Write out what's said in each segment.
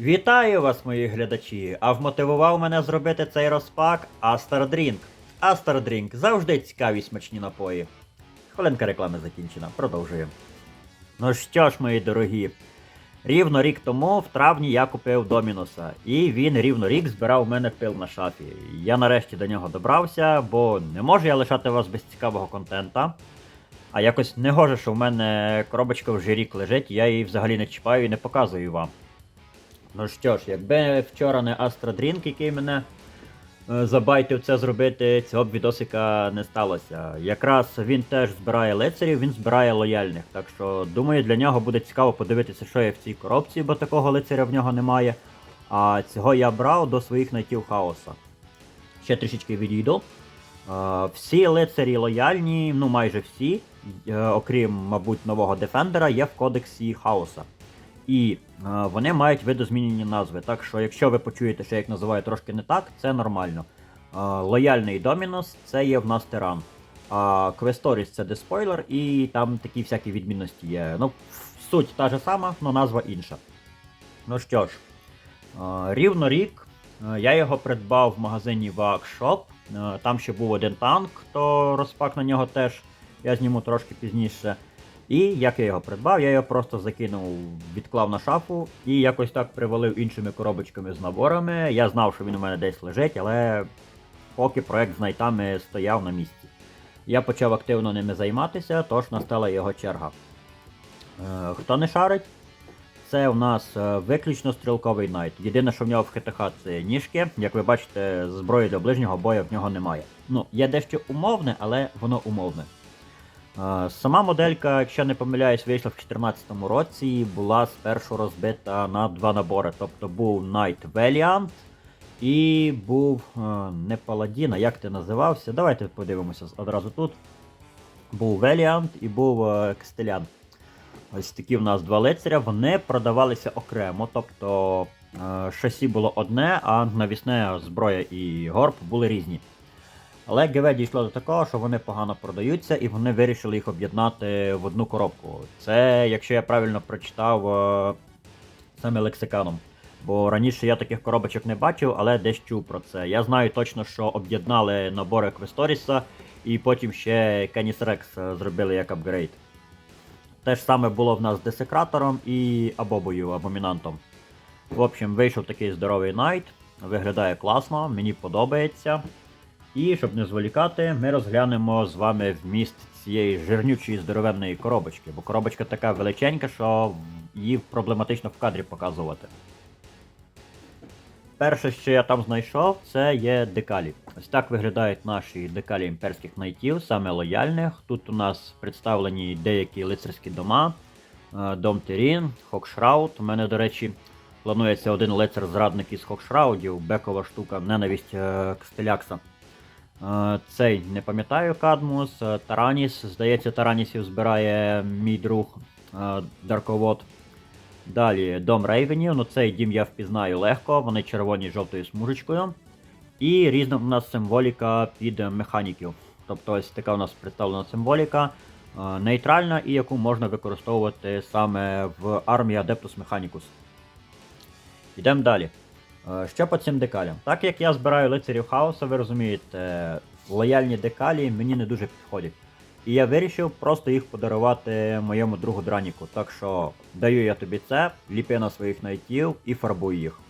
Вітаю вас, мої глядачі! А вмотивував мене зробити цей розпак. Астер Дрінк завжди цікаві смачні напої. Хвилинка реклами закінчена, продовжуємо. Ну що ж, мої дорогі, рівно рік тому в травні я купив Домінуса, і він рівно рік збирав у мене пил на шафі. Я нарешті до нього добрався, бо не можу я лишати вас без цікавого контента. А якось не гоже, що в мене коробочка вже рік лежить, я її взагалі не чіпаю і не показую вам. Ну що ж, якби вчора не Астродрінк, який мене е, забайтив це зробити, цього б відосика не сталося. Якраз він теж збирає лицарів, він збирає лояльних. Так що, думаю, для нього буде цікаво подивитися, що є в цій коробці, бо такого лицаря в нього немає. А цього я брав до своїх найтів хаоса. Ще трішечки відійду. Е, Всі лицарі лояльні, ну майже всі, е, окрім, мабуть, нового Дефендера, є в кодексі хаоса. І е, вони мають видозмінені назви. Так що, якщо ви почуєте, що я їх називаю трошки не так, це нормально. Е, лояльний Домінус це є в нас тиран. А Квесторіс це деспойлер, і там такі всякі відмінності є. Ну, суть та ж сама, але назва інша. Ну що ж, е, рівно рік я його придбав в магазині. Е, Там ще був один танк, то розпак на нього теж я зніму трошки пізніше. І як я його придбав, я його просто закинув, відклав на шафу і якось так привалив іншими коробочками з наборами. Я знав, що він у мене десь лежить, але поки проект з найтами стояв на місці. Я почав активно ними займатися, тож настала його черга. Е, хто не шарить, це у нас е, виключно стрілковий найт. Єдине, що в нього в ХТХ це ніжки. Як ви бачите, зброї для ближнього бою в нього немає. Ну, є дещо умовне, але воно умовне. Сама моделька, якщо не помиляюсь, вийшла в 2014 році і була спершу розбита на два набори. Тобто був Knight Valiant і був е, не Паладін, а як ти називався? Давайте подивимося одразу тут. Був Valiant і був Кстелян. Ось такі в нас два лицаря, вони продавалися окремо, тобто е, шасі було одне, а навісне зброя і горб були різні. Але ГВ дійшло до такого, що вони погано продаються, і вони вирішили їх об'єднати в одну коробку. Це, якщо я правильно прочитав, е, саме лексиканом. Бо раніше я таких коробочок не бачив, але десь чув про це. Я знаю точно, що об'єднали набори Квесторіса, і потім ще Кеніс Рекс е, зробили як апгрейд. Те ж саме було в нас з десекратором і абобою, абомінантом. В общем, вийшов такий здоровий найт, виглядає класно, мені подобається. І щоб не зволікати, ми розглянемо з вами вміст цієї жирнючої здоровенної коробочки, бо коробочка така величенька, що її проблематично в кадрі показувати. Перше, що я там знайшов, це є декалі. Ось так виглядають наші декалі імперських найтів, саме лояльних. Тут у нас представлені деякі лицарські дома, е, дом Терін, Хокшраут. У мене, до речі, планується один лицар-зрадник із Хокшраудів, бекова штука, ненависть е, Кстелякса. Е, Цей не пам'ятаю Кадмус, е, Тараніс. Здається, Таранісів збирає мій друг е, Дарковод. Далі дом Рейвенів. Ну цей дім я впізнаю легко, вони червоні з жовтою смужечкою. І різна у нас символіка під механіків. Тобто ось така у нас представлена символіка, нейтральна і яку можна використовувати саме в армії Adeptus Mechanicus. Йдемо далі. Е, Що по цим декалям? Так як я збираю лицарів хаоса, ви розумієте, лояльні декалі мені не дуже підходять. І я вирішив просто їх подарувати моєму другу Драніку. Так що даю я тобі це, ліпи на своїх найтів і фарбуй їх.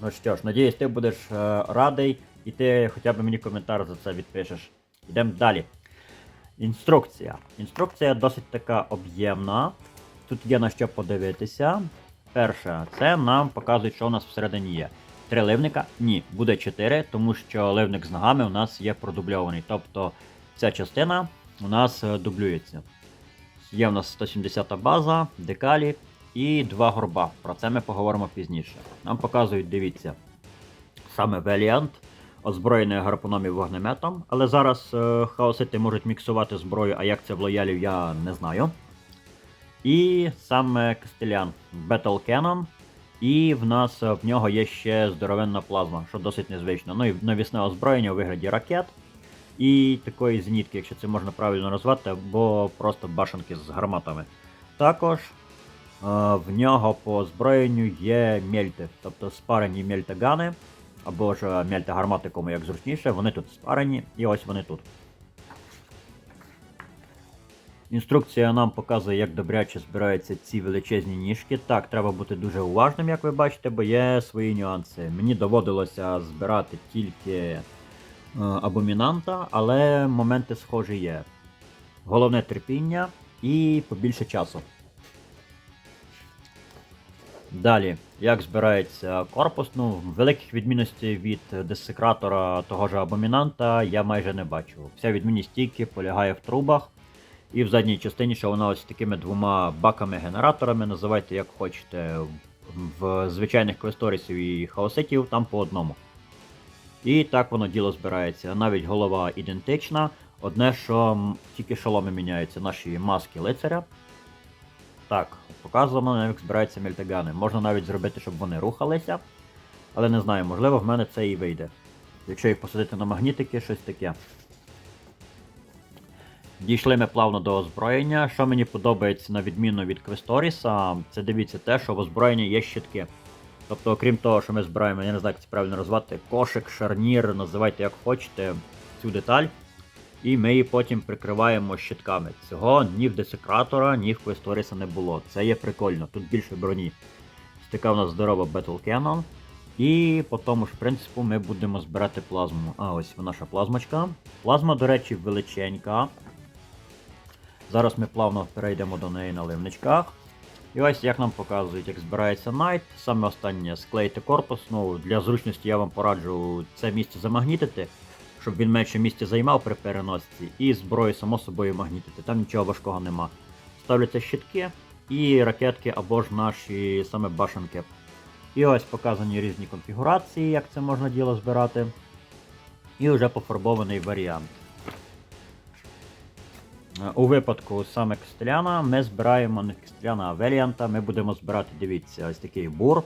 Ну що ж, надіюсь, ти будеш е, радий, і ти хоча б мені коментар за це відпишеш. Йдемо далі. Інструкція. Інструкція досить така об'ємна. Тут є на що подивитися. Перше, це нам показують, що у нас всередині є. Три ливника? Ні, буде чотири, тому що ливник з ногами у нас є продубльований. Тобто ця частина у нас е, дублюється. Є у нас 170 база, декалі і два горба. Про це ми поговоримо пізніше. Нам показують, дивіться, саме Valiant, озброєний гарпуном і вогнеметом. Але зараз е, хаосити можуть міксувати зброю, а як це в лоялів, я не знаю. І саме Кастелян Battle Cannon. І в нас е, в нього є ще здоровенна плазма, що досить незвично. Ну і навісне озброєння у вигляді ракет. І такої зенітки, якщо це можна правильно назвати, або просто башенки з гарматами. Також в нього по озброєнню є мельти, тобто спарені мельтагани, або ж е, мельтагармати, кому як зручніше, вони тут спарені, і ось вони тут. Інструкція нам показує, як добряче збираються ці величезні ніжки. Так, треба бути дуже уважним, як ви бачите, бо є свої нюанси. Мені доводилося збирати тільки е, абомінанта, але моменти схожі є. Головне терпіння і побільше часу. Далі, як збирається корпус, ну, великих відмінностей від десекратора того ж абомінанта я майже не бачу. Вся відмінність тільки полягає в трубах. І в задній частині, що вона ось такими двома баками-генераторами, називайте як хочете, в звичайних квесторісів і хаоситів там по одному. І так воно діло збирається. Навіть голова ідентична. Одне, що тільки шоломи міняються, наші маски лицаря. Так, показано, як збираються мельтагани. Можна навіть зробити, щоб вони рухалися. Але не знаю, можливо, в мене це і вийде. Якщо їх посадити на магнітики, щось таке. Дійшли ми плавно до озброєння. Що мені подобається на відміну від Квесторіса, це дивіться те, що в озброєнні є щитки. Тобто, окрім того, що ми збираємо, я не знаю, як це правильно назвати, кошик, шарнір, називайте як хочете цю деталь. І ми її потім прикриваємо щитками. Цього ні в десекратора, ні в Квесторіса не було. Це є прикольно, тут більше броні. Така у нас здорова Battle Cannon. І по тому ж принципу ми будемо збирати плазму. А ось наша плазмочка. Плазма, до речі, величенька. Зараз ми плавно перейдемо до неї на ливничках. І ось як нам показують, як збирається найт. Саме останнє склеїти корпус. Ну, Для зручності я вам пораджу це місце замагнітити, щоб він менше місця займав при переносці. І зброю, само собою, магнітити. Там нічого важкого нема. Ставляться щитки і ракетки або ж наші саме башенки. І ось показані різні конфігурації, як це можна діло збирати. І вже пофарбований варіант. Е, У випадку саме Кстеляна ми збираємо не Кстеляна, а Веліанта. Ми будемо збирати, дивіться, ось такий бур.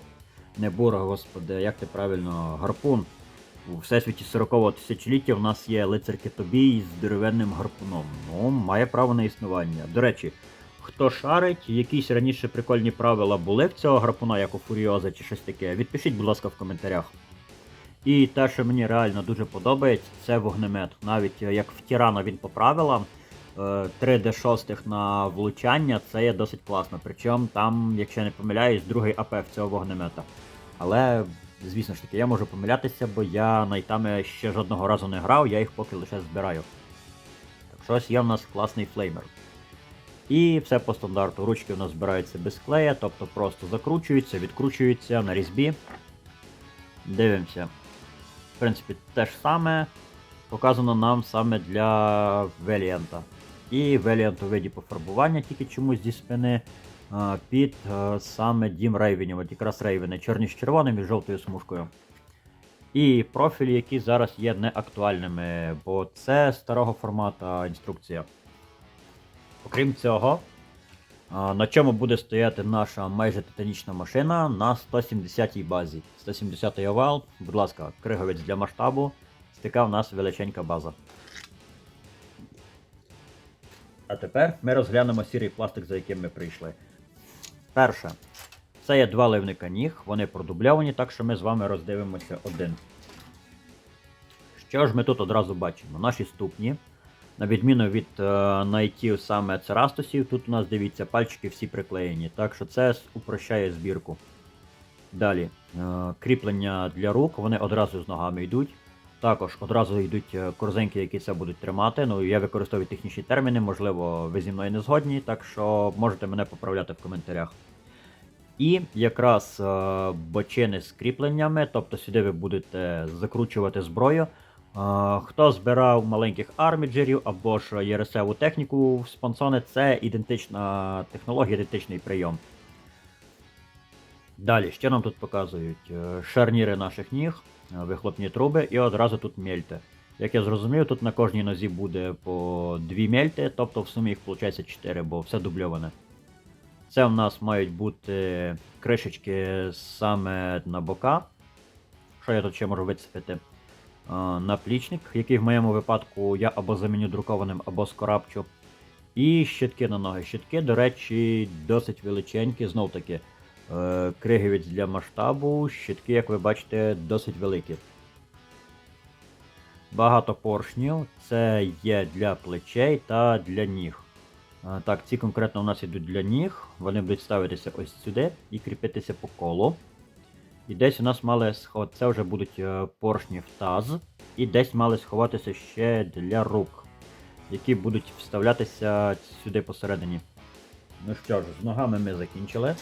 Не бур, господи, як ти правильно, гарпун. У всесвіті 40-го тисячоліття в нас є лицар Китобій з дерев'яним гарпуном. Ну, має право на існування. До речі, хто шарить, якісь раніше прикольні правила були в цього гарпуна, як у Фуріоза чи щось таке, відпишіть, будь ласка, в коментарях. І те, що мені реально дуже подобається, це вогнемет. Навіть е, як в Тірана він по правилам. 3D6 на влучання це є досить класно. Причому там, якщо не помиляюсь, другий АП в цього вогнемета. Але, звісно ж таки, я можу помилятися, бо я найтами ще жодного разу не грав, я їх поки лише збираю. Так що ось є в нас класний флеймер. І все по стандарту. Ручки у нас збираються без клея, тобто просто закручуються, відкручуються на різьбі. Дивимося. В принципі, те ж саме показано нам саме для Веліанта. І Веліант у виді пофарбування тільки чомусь зі спини під саме дім рейвенів. От якраз рейвени чорні з червоним і жовтою смужкою. І профілі, які зараз є неактуальними, бо це старого формату інструкція. Окрім цього, на чому буде стояти наша майже титанічна машина на 170-й базі. 170-й овал, будь ласка, криговець для масштабу. Така в нас величенька база. А тепер ми розглянемо сірий пластик, за яким ми прийшли. Перше. Це є два ливника ніг, вони продубльовані, так що ми з вами роздивимося один. Що ж ми тут одразу бачимо? Наші ступні. На відміну від е, найтів саме церастосів, тут у нас дивіться, пальчики всі приклеєні, так що це упрощає збірку. Далі, е, кріплення для рук, вони одразу з ногами йдуть. Також одразу йдуть е, корзинки, які це будуть тримати. Ну, я використовую технічні терміни, можливо, ви зі мною не згодні, так що можете мене поправляти в коментарях. І якраз е, бочини з кріпленнями, тобто сюди ви будете закручувати зброю. Е, хто збирав маленьких арміджерів або ж єресеву техніку в спонсони, це ідентична технологія, ідентичний прийом. Далі, що нам тут показують? Шарніри наших ніг, вихлопні труби і одразу тут мельти. Як я зрозумів, тут на кожній нозі буде по дві мельти, тобто в сумі їх виходить 4, бо все дубльоване. Це в нас мають бути кришечки саме на бока. Що я тут ще можу вицепити? Е, Наплічник, який в моєму випадку я або заміню друкованим, або скорабчу. І щитки на ноги. Щитки, до речі, досить величенькі, знов таки. Е, кригівець для масштабу, щитки, як ви бачите, досить великі. Багато поршнів. Це є для плечей та для ніг. Е, Так, ці конкретно у нас йдуть для ніг. Вони будуть ставитися ось сюди і кріпитися по колу. І десь у нас мали сход... це вже будуть е, поршні в таз. І десь мали сховатися ще для рук, які будуть вставлятися сюди посередині. Ну що ж, з ногами ми закінчили.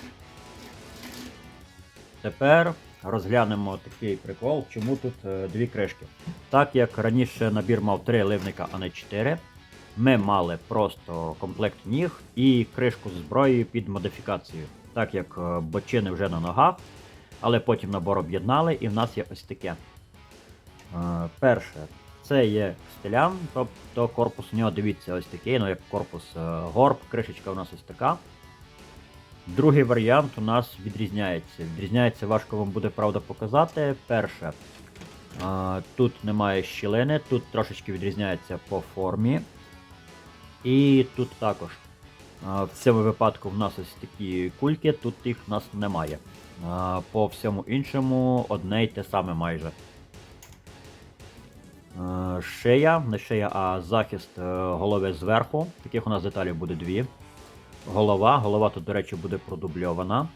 Тепер розглянемо такий прикол, чому тут е, дві кришки. Так як раніше набір мав три ливника, а не 4, ми мали просто комплект ніг і кришку з зброєю під модифікацію. Так як е, бочини вже на ногах, але потім набор об'єднали, і в нас є ось таке. Е, Перше, це є стилям, тобто корпус у нього дивіться ось такий, ну як корпус горб, кришечка у нас ось така. Другий варіант у нас відрізняється. Відрізняється, важко вам буде правда показати. Перше, тут немає щілини, тут трошечки відрізняється по формі. І тут також. В цьому випадку в нас ось такі кульки, тут їх в нас немає. По всьому іншому одне й те саме майже. Шия, не шия, а захист е, голови зверху. Таких у нас деталей буде дві. Голова. Голова тут, до речі, буде продубльована.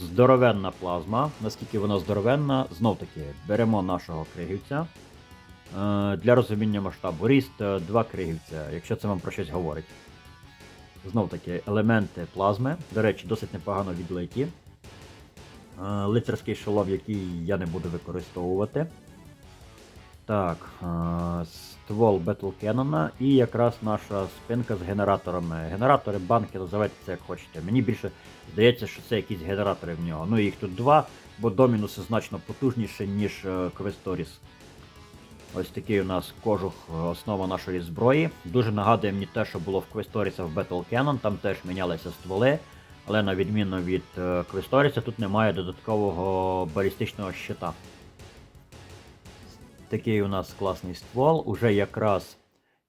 Здоровенна плазма. Наскільки вона здоровенна, знов таки беремо нашого кригівця. Е, Для розуміння масштабу. Ріст 2 кригівця, якщо це вам про щось говорить. Знов таки елементи плазми. До речі, досить непогано відлиті. Е, Лицарський шолом, який я не буду використовувати. Так, е, ствол Battle Cannon і якраз наша спинка з генераторами. Генератори, банки, називайте це як хочете. Мені більше здається, що це якісь генератори в нього. Ну їх тут два, бо Домінус значно потужніше, ніж е, Квесторіс. Ось такий у нас кожух, е, основа нашої зброї. Дуже нагадує мені те, що було в Квесторіса в Battle Cannon, там теж мінялися стволи. Але на відміну від Квесторіса, тут немає додаткового балістичного щита. Такий у нас класний ствол, уже якраз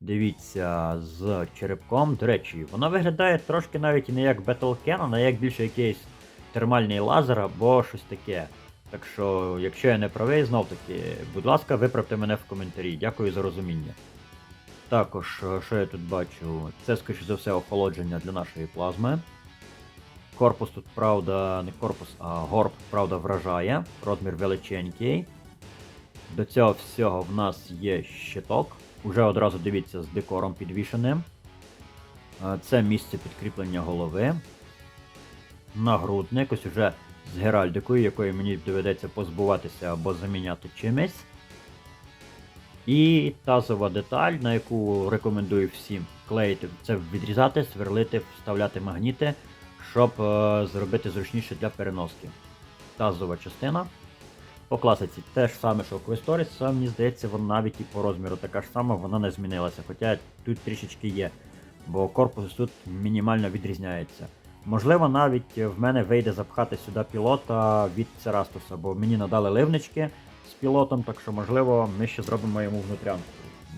дивіться з черепком. До речі, вона виглядає трошки навіть не як Battle Cannon, а як більше якийсь термальний лазер або щось таке. Так що, якщо я не правий, знов таки, будь ласка, виправте мене в коментарі. Дякую за розуміння. Також, що я тут бачу, це, скоріше за все, охолодження для нашої плазми. Корпус тут, правда, не корпус, а горб, правда, вражає. Розмір величенький. До цього всього в нас є щиток. Уже одразу дивіться з декором підвішеним. Е, Це місце підкріплення голови. Нагрудник, ось уже з геральдикою, якої мені доведеться позбуватися або заміняти чимось. І тазова деталь, на яку рекомендую всім клеїти, це відрізати, сверлити, вставляти магніти, щоб е, зробити зручніше для переноски. Тазова частина. По класиці те ж саме, що у Квесторіс, мені здається, вона навіть і по розміру така ж сама, вона не змінилася. Хоча тут трішечки є, бо корпус тут мінімально відрізняється. Можливо, навіть в мене вийде запхати сюди пілота від Церастуса, бо мені надали ливнички з пілотом, так що, можливо, ми ще зробимо йому внутрянку.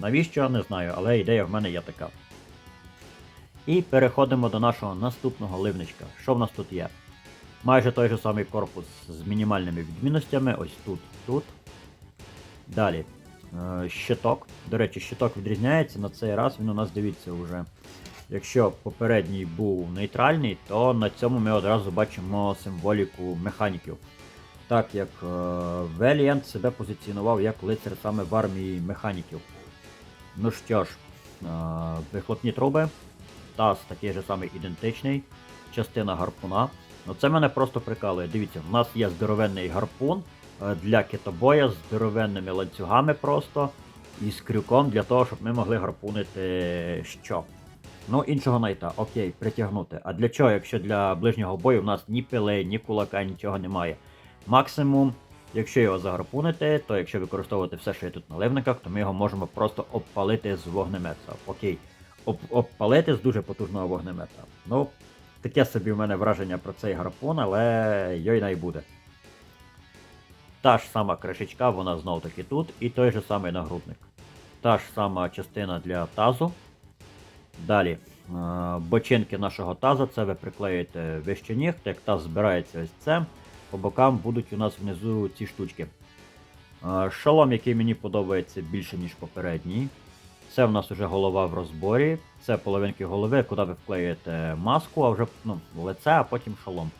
Навіщо, не знаю, але ідея в мене є така. І переходимо до нашого наступного ливничка. Що в нас тут є? Майже той же самий корпус з мінімальними відмінностями, ось тут, тут. Далі. Е, щиток. До речі, щиток відрізняється на цей раз, він у нас дивіться вже. Якщо попередній був нейтральний, то на цьому ми одразу бачимо символіку механіків. Так як Valiant себе позиціонував як лицар саме в армії механіків. Ну що ж, е, вихлопні труби, таз такий же самий ідентичний, частина гарпуна. Ну це мене просто прикалує. Дивіться, в нас є здоровенний гарпун е, для китобоя з здоровенними ланцюгами просто і з крюком для того, щоб ми могли гарпунити що. Ну, іншого найта, окей, притягнути. А для чого, якщо для ближнього бою в нас ні пили, ні кулака, нічого немає. Максимум, якщо його загарпунити, то якщо використовувати все, що є тут на ливниках, то ми його можемо просто обпалити з вогнемета. Окей. Об, обпалити з дуже потужного вогнемета. Ну, таке собі в мене враження про цей гарпун, але йой най. Та ж сама кришечка, вона знов таки тут, і той же самий нагрудник. Та ж сама частина для тазу. Далі. бочинки нашого таза, це ви приклеїте вище ніг, як таз збирається ось це. По бокам будуть у нас внизу ці штучки. Е, Шолом, який мені подобається більше, ніж попередній. Це в нас уже голова в розборі. Це половинки голови, куди ви вклеїте маску, а вже ну, лице, а потім шолом.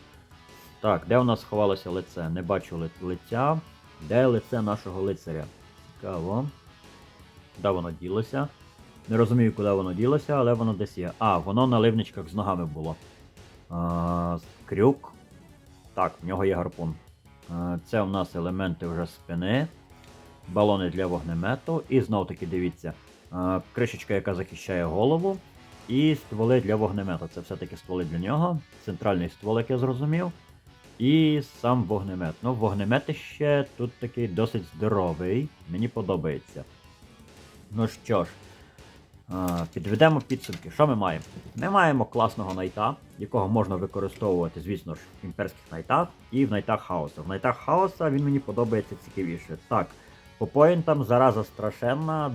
Так, де у нас сховалося лице? Не бачу ли- лиця. Де лице нашого лицаря? Цікаво. Куди воно ділося? Не розумію, куди воно ділося, але воно десь є. А, воно на ливничках з ногами було. А, крюк. Так, в нього є гарпун. А, це у нас елементи вже спини. Балони для вогнемету. І знов таки дивіться. Кришечка, яка захищає голову. І стволи для вогнемету. Це все-таки стволи для нього. Центральний ствол, як я зрозумів. І сам вогнемет. Ну, вогнемет ще тут такий досить здоровий. Мені подобається. Ну що ж, підведемо підсумки. Що ми маємо? Ми маємо класного найта, якого можна використовувати, звісно ж, в імперських найтах і в найтах хаоса. В найтах хаоса він мені подобається цікавіше. Так, по поінтам зараза страшенна.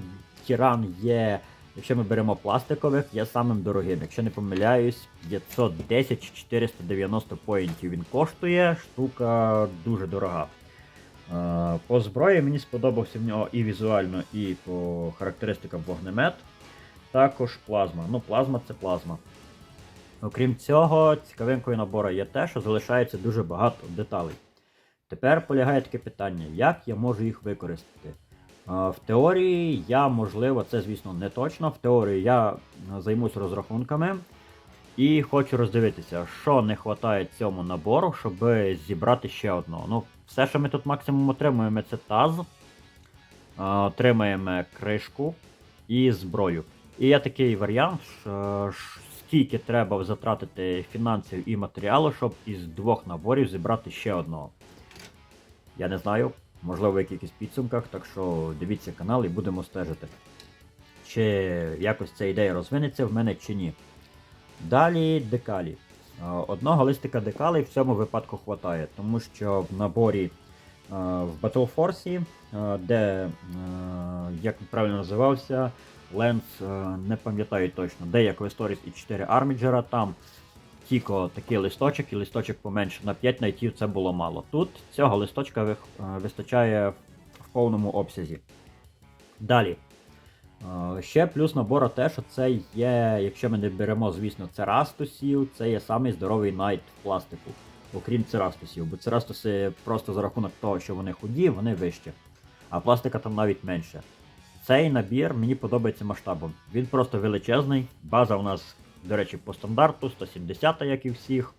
Тіран є, якщо ми беремо пластикових, є самим дорогим. Якщо не помиляюсь, 510 чи 490 поінтів він коштує. Штука дуже дорога. Е, По зброї мені сподобався в нього і візуально, і по характеристикам вогнемет. Також плазма. Ну, плазма це плазма. Окрім цього, цікавинкою набору є те, що залишається дуже багато деталей. Тепер полягає таке питання, як я можу їх використати. Е, В теорії я, можливо, це, звісно, не точно. В теорії я е, займусь розрахунками і хочу роздивитися, що не вистачає цьому набору, щоб зібрати ще одного. Ну, все, що ми тут максимум отримуємо, це таз. Е, Отримаємо кришку і зброю. І є такий варіант, скільки треба затратити фінансів і матеріалу, щоб із двох наборів зібрати ще одного. Я не знаю, можливо, в якихось підсумках, так що дивіться канал і будемо стежити. Чи якось ця ідея розвинеться в мене чи ні. Далі декалі. Е, Одного листика декалей в цьому випадку хватає, тому що в наборі е, в Battle Force, е, де, як правильно називався, Ленс, не пам'ятаю точно, де як Весторіс і 4 Арміджера, там тільки такий листочок і листочок поменше. На 5 найтів це було мало. Тут цього листочка е, вистачає в повному обсязі. Далі. Е, Ще плюс набору те, що це є, якщо ми не беремо, звісно, церастусів, це є самий здоровий найт в пластику, окрім церастусів, бо церастуси просто за рахунок того, що вони худі, вони вище. А пластика там навіть менше. Цей набір мені подобається масштабом. Він просто величезний. База у нас, до речі, по стандарту 170, як і всіх.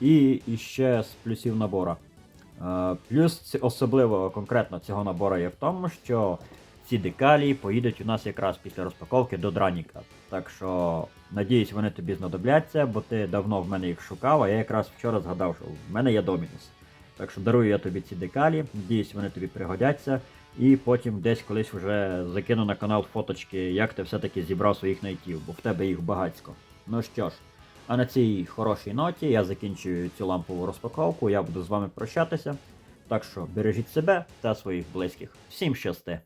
І, ще з плюсів набора. Е, Плюс особливо конкретно цього набору є в тому, що ці декалі поїдуть у нас якраз після розпаковки до Драніка. Так що, надіюсь, вони тобі знадобляться, бо ти давно в мене їх шукав, а я якраз вчора згадав, що в мене є Домінус. Так що дарую я тобі ці декалі, надіюсь, вони тобі пригодяться. І потім десь колись вже закину на канал фоточки, як ти все-таки зібрав своїх найтів, бо в тебе їх багатько. Ну що ж, а на цій хорошій ноті я закінчую цю лампову розпаковку, я буду з вами прощатися. Так що бережіть себе та своїх близьких. Всім щасти!